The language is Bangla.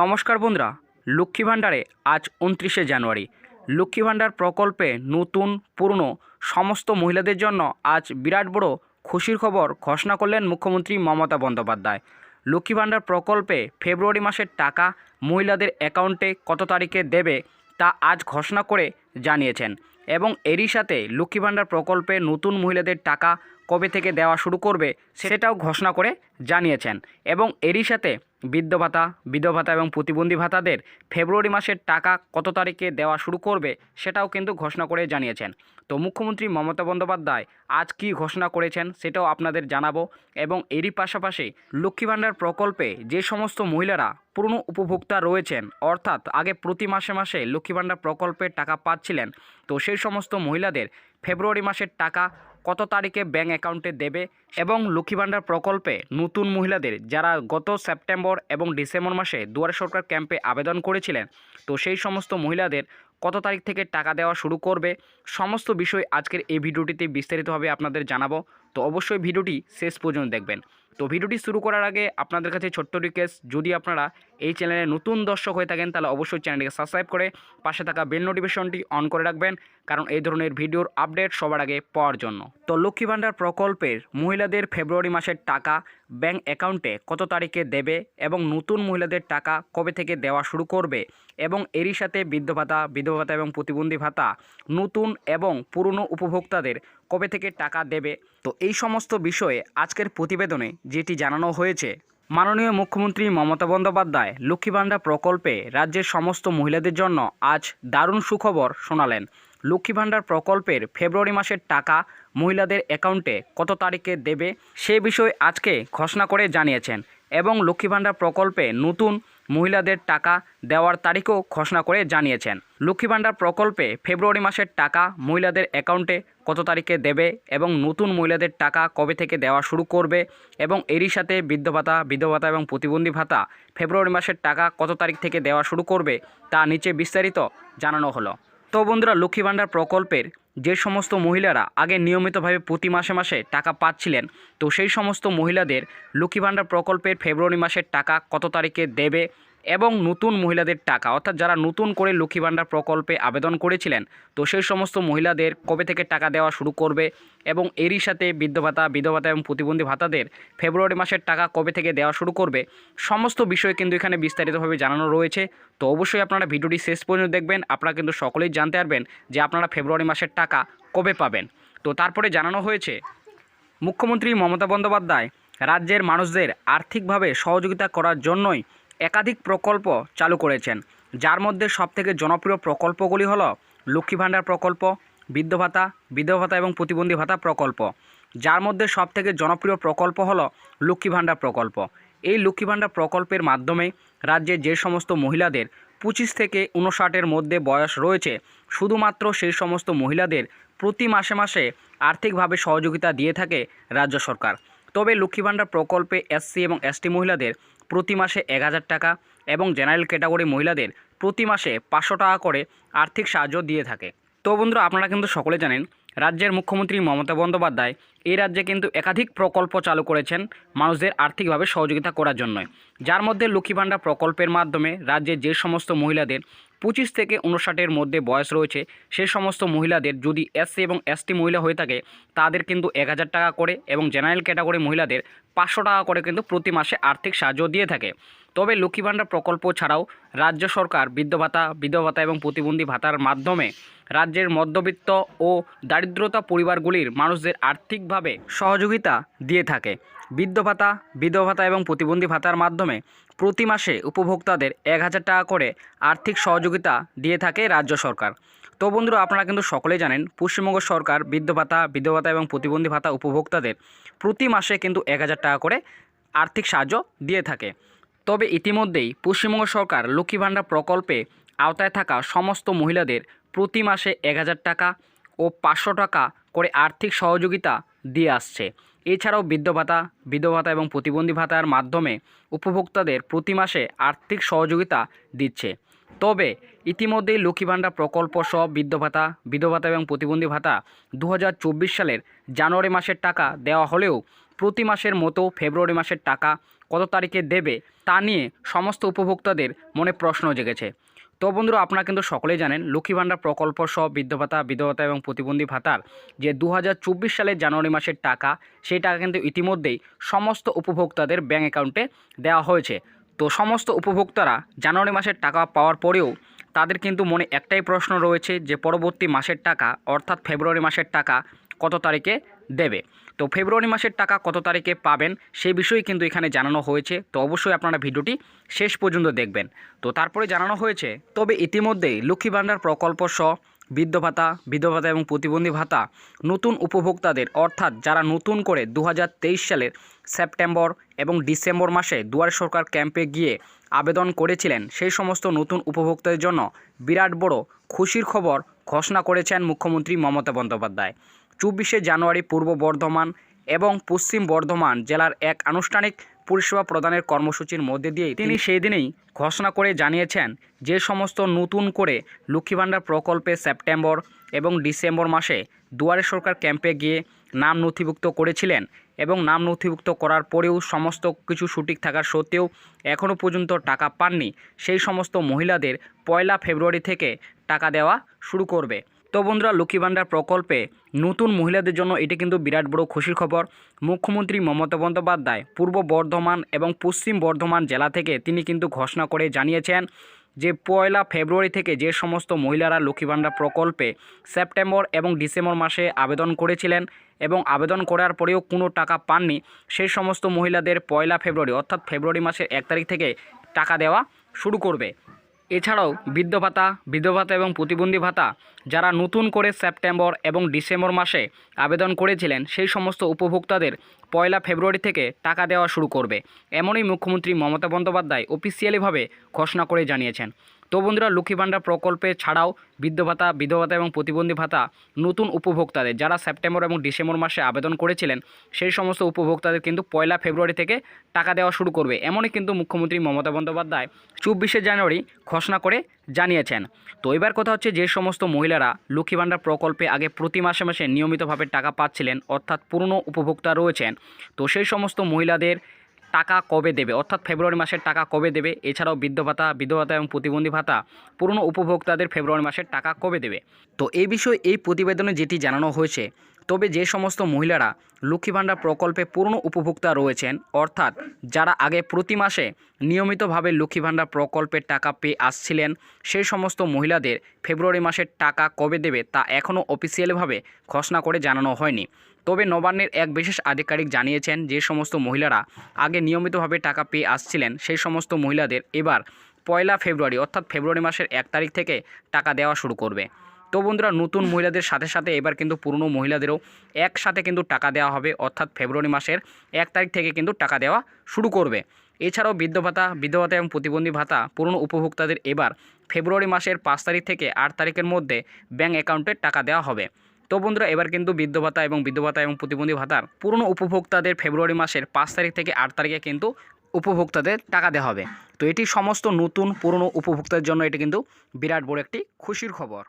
নমস্কার বন্ধুরা, লক্ষ্মী ভাণ্ডারে আজ উনত্রিশে জানুয়ারি। লক্ষ্মী ভাণ্ডার প্রকল্পে নতুন, পুরনো সমস্ত মহিলাদের জন্য আজ বিরাট বড় খুশির খবর ঘোষণা করলেন মুখ্যমন্ত্রী মমতা বন্দ্যোপাধ্যায়। লক্ষ্মী ভাণ্ডার প্রকল্পে ফেব্রুয়ারি মাসের টাকা মহিলাদের অ্যাকাউন্টে কত তারিখে দেবে তা আজ ঘোষণা করে জানিয়েছেন এবং এরই সাথে লক্ষ্মী ভাণ্ডার প্রকল্পে নতুন মহিলাদের টাকা কবে থেকে দেওয়া শুরু করবে সেটাও ঘোষণা করে জানিয়েছেন এবং এরই সাথে বৃদ্ধ ভাতা, বিধবা ভাতা এবং প্রতিবন্ধী ভাতাদের ফেব্রুয়ারি মাসের টাকা কত তারিখে দেওয়া শুরু করবে সেটাও কিন্তু ঘোষণা করে জানিয়েছেন। তো মুখ্যমন্ত্রী মমতা বন্দ্যোপাধ্যায় আজ কী ঘোষণা করেছেন সেটাও আপনাদের জানাব এবং এরই পাশাপাশি লক্ষ্মী ভাণ্ডার প্রকল্পে যে সমস্ত মহিলারা পুরনো উপভোক্তা রয়েছেন, অর্থাৎ আগে প্রতি মাসে মাসে লক্ষ্মী ভাণ্ডার প্রকল্পের টাকা পাচ্ছিলেন। তো সেই সমস্ত মহিলাদের ফেব্রুয়ারি মাসের টাকা কত তারিখে ব্যাঙ্ক অ্যাকাউন্টে দেবে এবং লক্ষ্মী ভাণ্ডার প্রকল্পে নতুন মহিলাদের যারা গত সেপ্টেম্বর এবং ডিসেম্বর মাসে দুয়ারে সরকার ক্যাম্পে আবেদন করেছিলেন, তো সেই সমস্ত মহিলাদের কত তারিখ থেকে টাকা দেওয়া শুরু করবে? সমস্ত বিষয় আজকের এই ভিডিওটিতে বিস্তারিতভাবে আপনাদের জানাব। তো অবশ্যই ভিডিওটি শেষ পর্যন্ত দেখবেন। তো ভিডিওটি শুরু করার আগে আপনাদের কাছে ছোট্ট রিকোয়েস্ট যদি আপনারা এই চ্যানেলে নতুন দর্শক হয়ে থাকেন, তাহলে অবশ্যই চ্যানেলটিকে সাবস্ক্রাইব করে পাশে থাকা বেল নোটিফিকেশনটি অন করে রাখবেন। কারণ এই ধরনের ভিডিওর আপডেট সবার আগে পাওয়ার জন্য। তো লক্ষ্মী ভাণ্ডার প্রকল্পের মহিলাদের ফেব্রুয়ারি মাসের টাকা ব্যাংক অ্যাকাউন্টে কত তারিখে দেবে এবং নতুন মহিলাদের টাকা কবে থেকে দেওয়া শুরু করবে এবং এরই সাথে বৃদ্ধ ভাতা, বিধবা ভাতা এবং প্রতিবন্ধী ভাতা নতুন এবং পুরনো উপভোক্তাদের কবে থেকে টাকা দেবে? তো এই সমস্ত বিষয়ে আজকের প্রতিবেদনে যেটি জানানো হয়েছে, মাননীয় মুখ্যমন্ত্রী মমতা বন্দ্যোপাধ্যায় লক্ষ্মী ভাণ্ডার প্রকল্পে রাজ্যের সমস্ত মহিলাদের জন্য আজ দারুণ সুখবর শোনালেন। লক্ষ্মী ভাণ্ডার প্রকল্পের ফেব্রুয়ারি মাসের টাকা মহিলাদের অ্যাকাউন্টে কত তারিখে দেবে সে বিষয়ে আজকে ঘোষণা করে জানিয়েছেন এবং লক্ষ্মী ভাণ্ডার প্রকল্পে নতুন মহিলাদের টাকা দেওয়ার তারিখও ঘোষণা করে জানিয়েছেন। লক্ষ্মী ভাণ্ডার প্রকল্পে ফেব্রুয়ারি মাসের টাকা মহিলাদের অ্যাকাউন্টে কত তারিখে দেবে এবং নতুন মহিলাদের টাকা কবে থেকে দেওয়া শুরু করবে এবং এরই সাথে বৃদ্ধ ভাতা বিধবা ভাতা এবং প্রতিবন্ধী ভাতা ফেব্রুয়ারি মাসের টাকা কত তারিখ থেকে দেওয়া শুরু করবে তা নিচে বিস্তারিত জানানো হলো। তো বন্ধুরা, লক্ষ্মী ভাণ্ডার প্রকল্পের যে সমস্ত মহিলারা আগে নিয়মিতভাবে প্রতি মাসে মাসে টাকা পাচ্ছিলেন, তো সেই সমস্ত মহিলাদের লক্ষ্মী ভাণ্ডার প্রকল্পের ফেব্রুয়ারি মাসের টাকা কত তারিখে দেবে এবং নতুন মহিলাদের টাকা। অর্থাৎ যারা নতুন করে লক্ষ্মী ভাণ্ডার প্রকল্পে আবেদন করেছিলেন, তো সেই সমস্ত মহিলাদের কবে থেকে টাকা দেওয়া শুরু করবে এবং এরই সাথে বৃদ্ধ ভাতা, বিধবা ভাতা এবং প্রতিবন্ধী ভাতাদের ফেব্রুয়ারি মাসের টাকা কবে থেকে দেওয়া শুরু করবে, সমস্ত বিষয় কিন্তু এখানে বিস্তারিতভাবে জানানো রয়েছে। তো অবশ্যই আপনারা ভিডিওটি শেষ পর্যন্ত দেখবেন, আপনারা কিন্তু সকলেই জানতে পারবেন যে আপনারা ফেব্রুয়ারি মাসের টাকা কবে পাবেন। তো তারপরে জানানো হয়েছে, মুখ্যমন্ত্রী মমতা বন্দ্যোপাধ্যায় রাজ্যের মানুষদের আর্থিকভাবে সহযোগিতা করার জন্যই একাধিক প্রকল্প চালু করেছেন। যার মধ্যে সবথেকে জনপ্রিয় প্রকল্পগুলি হলো লক্ষ্মী ভাণ্ডার প্রকল্প, বৃদ্ধ ভাতা, বিধবা ভাতা এবং প্রতিবন্ধী ভাতা প্রকল্প। যার মধ্যে সবথেকে জনপ্রিয় প্রকল্প হলো লক্ষ্মী ভাণ্ডার প্রকল্প। এই লক্ষ্মী ভাণ্ডার প্রকল্পের মাধ্যমে রাজ্যে যে সমস্ত মহিলাদের পঁচিশ থেকে উনষাটের মধ্যে বয়স রয়েছে, শুধুমাত্র সেই সমস্ত মহিলাদের প্রতি মাসে মাসে আর্থিকভাবে সহযোগিতা দিয়ে থাকে রাজ্য সরকার। তবে লক্ষ্মী ভাণ্ডার প্রকল্পে এসসি এবং এসটি মহিলাদের প্রতি মাসে এক হাজার টাকা এবং জেনারেল ক্যাটাগরি মহিলাদের প্রতি মাসে পাঁচশো টাকা করে আর্থিক সাহায্য দিয়ে থাকে। তো বন্ধুরা, আপনারা কিন্তু সকলে জানেন, রাজ্যের মুখ্যমন্ত্রী মমতা বন্দ্যোপাধ্যায় এই রাজ্যে কিন্তু একাধিক প্রকল্প চালু করেছেন মানুষদের আর্থিকভাবে সহযোগিতা করার জন্য যার মধ্যে লক্ষ্মী ভাণ্ডার প্রকল্পের মাধ্যমে রাজ্যে যে সমস্ত মহিলাদের পঁচিশ থেকে উনষাটের মধ্যে বয়স রয়েছে। সে সমস্ত মহিলাদের যদি এসসি এবং এসটি মহিলা হয়ে থাকে, তাদের কিন্তু এক হাজার টাকা করে এবং জেনারেল ক্যাটাগরি মহিলাদের পাঁচশো টাকা করে কিন্তু প্রতি মাসে আর্থিক সাহায্য দিয়ে থাকে। তবে লক্ষ্মী ভাণ্ডার প্রকল্প ছাড়াও রাজ্য সরকার বৃদ্ধ ভাতা বিধবা ভাতা এবং প্রতিবন্ধী ভাতার মাধ্যমে রাজ্যের মধ্যবিত্ত ও দারিদ্রতা পরিবারগুলির মানুষদের আর্থিকভাবে সহযোগিতা দিয়ে থাকে। বৃদ্ধ ভাতা বিধবা ভাতা এবং প্রতিবন্ধী ভাতার মাধ্যমে প্রতি মাসে উপভোক্তাদের এক হাজার টাকা করে আর্থিক সহযোগিতা দিয়ে থাকে রাজ্য সরকার। তো বন্ধুরা, আপনারা কিন্তু সকলেই জানেন, পশ্চিমবঙ্গ সরকার বৃদ্ধ ভাতা বিধবা ভাতা এবং প্রতিবন্ধী ভাতা উপভোক্তাদের প্রতি মাসে কিন্তু এক হাজার টাকা করে আর্থিক সাহায্য দিয়ে থাকে। তবে ইতিমধ্যেই পশ্চিমবঙ্গ সরকার লক্ষ্মী ভাণ্ডার প্রকল্পে আওতায় থাকা সমস্ত মহিলাদের প্রতি মাসে এক হাজার টাকা ও পাঁচশো টাকা করে আর্থিক সহযোগিতা দিয়ে আসছে। এছাড়াও বৃদ্ধ ভাতা, বিধবা ভাতা এবং প্রতিবন্ধী ভাতার মাধ্যমে উপভোক্তাদের প্রতি মাসে আর্থিক সহযোগিতা দিচ্ছে। তবে ইতিমধ্যেই লক্ষ্মী ভাণ্ডার প্রকল্প সহ বৃদ্ধ ভাতা, বিধবা ভাতা এবং প্রতিবন্ধী ভাতা দু হাজার চব্বিশ সালের জানুয়ারি মাসের টাকা দেওয়া হলেও প্রতি মাসের মতো ফেব্রুয়ারি মাসের টাকা কত তারিখে দেবে তা নিয়ে সমস্ত উপভোক্তাদের মনে প্রশ্ন জেগেছে। তো বন্ধুরা, আপনারা কিন্তু সকলেই জানেন, লক্ষ্মী ভাণ্ডার প্রকল্প সহ বৃদ্ধ ভাতা, বিধবতা এবং প্রতিবন্ধী ভাতার যে দু হাজার চব্বিশ সালের জানুয়ারি মাসের টাকা, সেই টাকা কিন্তু ইতিমধ্যেই সমস্ত উপভোক্তাদের ব্যাঙ্ক অ্যাকাউন্টে দেওয়া হয়েছে। তো সমস্ত উপভোক্তারা জানুয়ারি মাসের টাকা পাওয়ার পরেও তাদের কিন্তু মনে একটাই প্রশ্ন রয়েছে যে, পরবর্তী মাসের টাকা, অর্থাৎ ফেব্রুয়ারি মাসের টাকা কত তারিখে দেবে। তো ফেব্রুয়ারি মাসের টাকা কত তারিখে পাবেন সেই বিষয়ে কিন্তু এখানে জানানো হয়েছে। তো অবশ্যই আপনারা ভিডিওটি শেষ পর্যন্ত দেখবেন। তো তারপরে জানানো হয়েছে, তবে ইতিমধ্যেই লক্ষ্মী ভাণ্ডার প্রকল্প সহ বৃদ্ধ ভাতা, বিধবা ভাতা এবং প্রতিবন্ধী ভাতা নতুন উপভোক্তাদের, অর্থাৎ যারা নতুন করে দু হাজার তেইশ সালের সেপ্টেম্বর এবং ডিসেম্বর মাসে দুয়ারে সরকার ক্যাম্পে গিয়ে আবেদন করেছিলেন, সেই সমস্ত নতুন উপভোক্তাদের জন্য বিরাট বড় খুশির খবর ঘোষণা করেছেন মুখ্যমন্ত্রী মমতা বন্দ্যোপাধ্যায়। চব্বিশে জানুয়ারি পূর্ব বর্ধমান এবং পশ্চিম বর্ধমান জেলার এক আনুষ্ঠানিক পরিষেবা প্রদানের কর্মসূচির মধ্যে দিয়ে তিনি সেই দিনেই ঘোষণা করে জানিয়েছেন যে সমস্ত নতুন করে লক্ষ্মী ভাণ্ডার প্রকল্পে সেপ্টেম্বর এবং ডিসেম্বর মাসে দুয়ারে সরকার ক্যাম্পে গিয়ে নাম নথিভুক্ত করেছিলেন এবং নাম নথিভুক্ত করার পরেও সমস্ত কিছু সঠিক থাকার সত্ত্বেও এখনও পর্যন্ত টাকা পাননি। সেই সমস্ত মহিলাদের পয়লা ফেব্রুয়ারি থেকে টাকা দেওয়া শুরু করবে। তো বন্ধুরা, লক্ষ্মী ভাণ্ডার প্রকল্পে নতুন মহিলাদের জন্য এটি কিন্তু বিরাট বড় খুশির খবর। মুখ্যমন্ত্রী মমতা বন্দ্যোপাধ্যায় পূর্ব বর্ধমান এবং পশ্চিম বর্ধমান জেলা থেকে তিনি কিন্তু ঘোষণা করে জানিয়েছেন যে, পয়লা ফেব্রুয়ারি থেকে যে সমস্ত মহিলারা লক্ষ্মী ভাণ্ডার প্রকল্পে সেপ্টেম্বর এবং ডিসেম্বর মাসে আবেদন করেছিলেন এবং আবেদন করার পরেও কোনো টাকা পাননি, সেই সমস্ত মহিলাদের পয়লা ফেব্রুয়ারি অর্থাৎ ফেব্রুয়ারি মাসের এক তারিখ থেকে টাকা দেওয়া শুরু করবে। এছাড়াও বৃদ্ধ ভাতা বৃদ্ধ ভাতা এবং প্রতিবন্ধী ভাতা যারা নতুন করে সেপ্টেম্বর এবং ডিসেম্বর মাসে আবেদন করেছিলেন, সেই সমস্ত উপভোক্তাদের পয়লা ফেব্রুয়ারি থেকে টাকা দেওয়া শুরু করবে। এমনই মুখ্যমন্ত্রী মমতা বন্দ্যোপাধ্যায় অফিসিয়ালিভাবে ঘোষণা করে জানিয়েছেন। তো বন্ধুরা লক্ষ্মী ভাণ্ডার প্রকল্পে ছাড়াও বৃদ্ধ ভাতা, বিধবা ভাতা এবং প্রতিবন্ধী ভাতা নতুন উপভোক্তাদের যারা সেপ্টেম্বর এবং ডিসেম্বর মাসে আবেদন করেছিলেন, সেই সমস্ত উপভোক্তাদের কিন্তু পয়লা ফেব্রুয়ারি থেকে টাকা দেওয়া শুরু করবে, এমনই কিন্তু মুখ্যমন্ত্রী মমতা বন্দ্যোপাধ্যায় চব্বিশে জানুয়ারি ঘোষণা করে জানিয়েছেন। তো এবার কথা হচ্ছে যে সমস্ত মহিলারা লক্ষ্মী ভাণ্ডার প্রকল্পে আগে প্রতি মাসে মাসে নিয়মিতভাবে টাকা পাচ্ছিলেন, অর্থাৎ পুরনো উপভোক্তা রয়েছেন। তো সেই সমস্ত মহিলাদের টাকা কবে দেবে? অর্থাৎ ফেব্রুয়ারি মাসের টাকা কবে দেবে? এছাড়াও বৃদ্ধ ভাতা বৃদ্ধ ভাতা এবং প্রতিবন্ধী ভাতা, পুরনো উপভোক্তাদের ফেব্রুয়ারি মাসের টাকা কবে দেবে? তো এই বিষয়ে এই প্রতিবেদনে যেটি জানানো হয়েছে তবে যে সমস্ত মহিলারা লক্ষ্মী ভাণ্ডার প্রকল্পে পুরনো উপভোক্তা রয়েছেন, অর্থাৎ যারা আগে প্রতি মাসে নিয়মিতভাবে লক্ষ্মী ভাণ্ডার প্রকল্পের টাকা পেয়ে আসছিলেন, সেই সমস্ত মহিলাদের ফেব্রুয়ারি মাসের টাকা কবে দেবে তা এখনও অফিসিয়ালভাবে ঘোষণা করে জানানো হয়নি। তবে নবান্নের এক বিশেষ আধিকারিক জানিয়েছেন, যে সমস্ত মহিলারা আগে নিয়মিতভাবে টাকা পেয়ে আসছিলেন, সেই সমস্ত মহিলাদের এবার পয়লা ফেব্রুয়ারি অর্থাৎ ফেব্রুয়ারি মাসের এক তারিখ থেকে টাকা দেওয়া শুরু করবে। তো বন্ধুরা, নতুন মহিলাদের সাথে সাথে এবার কিন্তু পুরনো মহিলাদেরও একসাথে কিন্তু টাকা দেওয়া হবে, অর্থাৎ ফেব্রুয়ারি মাসের এক তারিখ থেকে কিন্তু টাকা দেওয়া শুরু করবে। এছাড়াও বৃদ্ধ ভাতা বৃদ্ধ ভাতা এবং প্রতিবন্ধী ভাতা পুরনো উপভোক্তাদের এবার ফেব্রুয়ারি মাসের পাঁচ তারিখ থেকে আট তারিখের মধ্যে ব্যাঙ্ক অ্যাকাউন্টে টাকা দেওয়া হবে। তো বন্ধুরা, এবার কিন্তু বৃদ্ধ ভাতা এবং বৃদ্ধ ভাতা এবং প্রতিবন্ধী ভাতার পুরনো উপভোক্তাদের ফেব্রুয়ারি মাসের পাঁচ তারিখ থেকে আট তারিখে কিন্তু উপভোক্তাদের টাকা দেওয়া হবে। তো এটি সমস্ত নতুন পুরনো উপভোক্তার জন্য এটি কিন্তু বিরাট বড় একটি খুশির খবর।